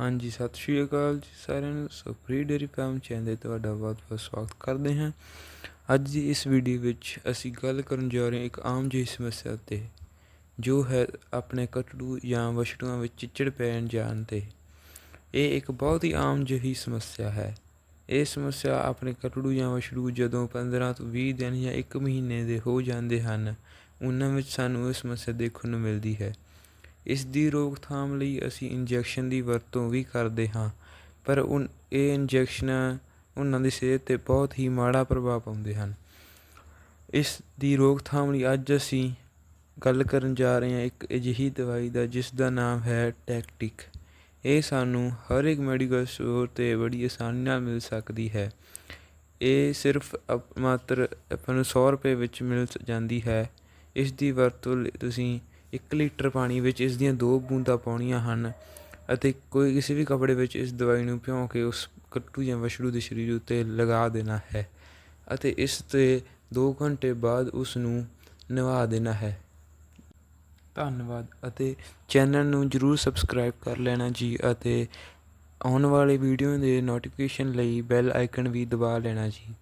ਹਾਂਜੀ, ਸਤਿ ਸ਼੍ਰੀ ਅਕਾਲ ਜੀ ਸਾਰਿਆਂ ਨੂੰ। So free dairy farm channel ਤੇ ਤੁਹਾਡਾ ਬਹੁਤ-ਬਹੁਤ ਸਵਾਗਤ ਕਰਦੇ ਹਾਂ। ਅੱਜ ਦੀ ਇਸ ਵੀਡੀਓ ਵਿੱਚ ਅਸੀਂ ਗੱਲ ਕਰਨ ਜਾ ਰਹੇ ਹਾਂ ਇੱਕ ਆਮ ਜਿਹੀ ਸਮੱਸਿਆ ਤੇ ਜੋ ਹੈ ਆਪਣੇ ਕਟੜੂ ਜਾਂ ਵਛੜੂਆਂ ਵਿੱਚ ਚਿੱਚੜ ਪੈਣ ਜਾਣ ਤੇ। ਇਹ ਇੱਕ ਬਹੁਤ ਹੀ ਆਮ ਜਿਹੀ ਸਮੱਸਿਆ ਹੈ। ਇਹ ਸਮੱਸਿਆ ਆਪਣੇ ਕਟੜੂ ਜਾਂ ਵਛੜੂ ਜਦੋਂ 15 ਤੋਂ 20 ਦਿਨ ਜਾਂ 1 ਮਹੀਨੇ ਦੇ ਹੋ ਜਾਂਦੇ ਹਨ, ਉਹਨਾਂ ਵਿੱਚ ਸਾਨੂੰ ਇਹ ਸਮੱਸਿਆ ਦੇਖਣ ਨੂੰ ਮਿਲਦੀ ਹੈ। ਇਸ ਦੀ ਰੋਕਥਾਮ ਲਈ ਅਸੀਂ ਇੰਜੈਕਸ਼ਨ ਦੀ ਵਰਤੋਂ ਵੀ ਕਰਦੇ ਹਾਂ, ਪਰ ਉਨ, ਇਹ ਇੰਜੈਕਸ਼ਨਾਂ ਉਹਨਾਂ ਦੀ ਸਿਹਤ 'ਤੇ ਬਹੁਤ ਹੀ ਮਾੜਾ ਪ੍ਰਭਾਵ ਪਾਉਂਦੇ ਹਨ। ਇਸ ਦੀ ਰੋਕਥਾਮ ਲਈ ਅੱਜ ਅਸੀਂ ਗੱਲ ਕਰਨ ਜਾ ਰਹੇ ਹਾਂ ਇੱਕ ਅਜਿਹੀ ਦਵਾਈ ਦਾ, ਜਿਸ ਦਾ ਨਾਮ ਹੈ ਟੈਕਟਿਕ। ਇਹ ਸਾਨੂੰ ਹਰ ਇੱਕ ਮੈਡੀਕਲ ਸਟੋਰ 'ਤੇ ਬੜੀ ਆਸਾਨੀ ਨਾਲ ਮਿਲ ਸਕਦੀ ਹੈ। ਇਹ ਸਿਰਫ ਅਪ- ਮਾਤਰ ਆਪਾਂ ਨੂੰ 100 ਰੁਪਏ ਵਿੱਚ ਮਿਲ ਸ- ਜਾਂਦੀ ਹੈ। ਇਸ ਦੀ ਵਰਤੋਂ ਲਈ ਤੁਸੀਂ 1 ਲੀਟਰ ਪਾਣੀ ਵਿੱਚ ਇਸ ਦੀਆਂ ਦੋ ਬੂੰਦਾਂ ਪਾਉਣੀਆਂ ਹਨ ਅਤੇ ਕੋਈ ਕਿਸੇ ਵੀ ਕੱਪੜੇ ਵਿੱਚ ਇਸ ਦਵਾਈ ਨੂੰ ਭਿਉਂ ਕੇ ਉਸ ਕੱਟੂ ਜਾਂ ਵਛੜੂ ਦੇ ਸਰੀਰ ਉੱਤੇ ਲਗਾ ਦੇਣਾ ਹੈ ਅਤੇ ਇਸ ਤੇ 2 ਘੰਟੇ ਬਾਅਦ ਉਸ ਨੂੰ ਨਵਾ ਦੇਣਾ ਹੈ। ਧੰਨਵਾਦ ਅਤੇ ਚੈਨਲ ਨੂੰ ਜਰੂਰ ਸਬਸਕ੍ਰਾਈਬ ਕਰ ਲੈਣਾ ਜੀ ਅਤੇ ਆਉਣ ਵਾਲੇ ਵੀਡੀਓ ਦੇ ਨੋਟੀਫਿਕੇਸ਼ਨ ਲਈ ਬੈਲ ਆਈਕਨ ਵੀ ਦਬਾ ਲੈਣਾ ਜੀ।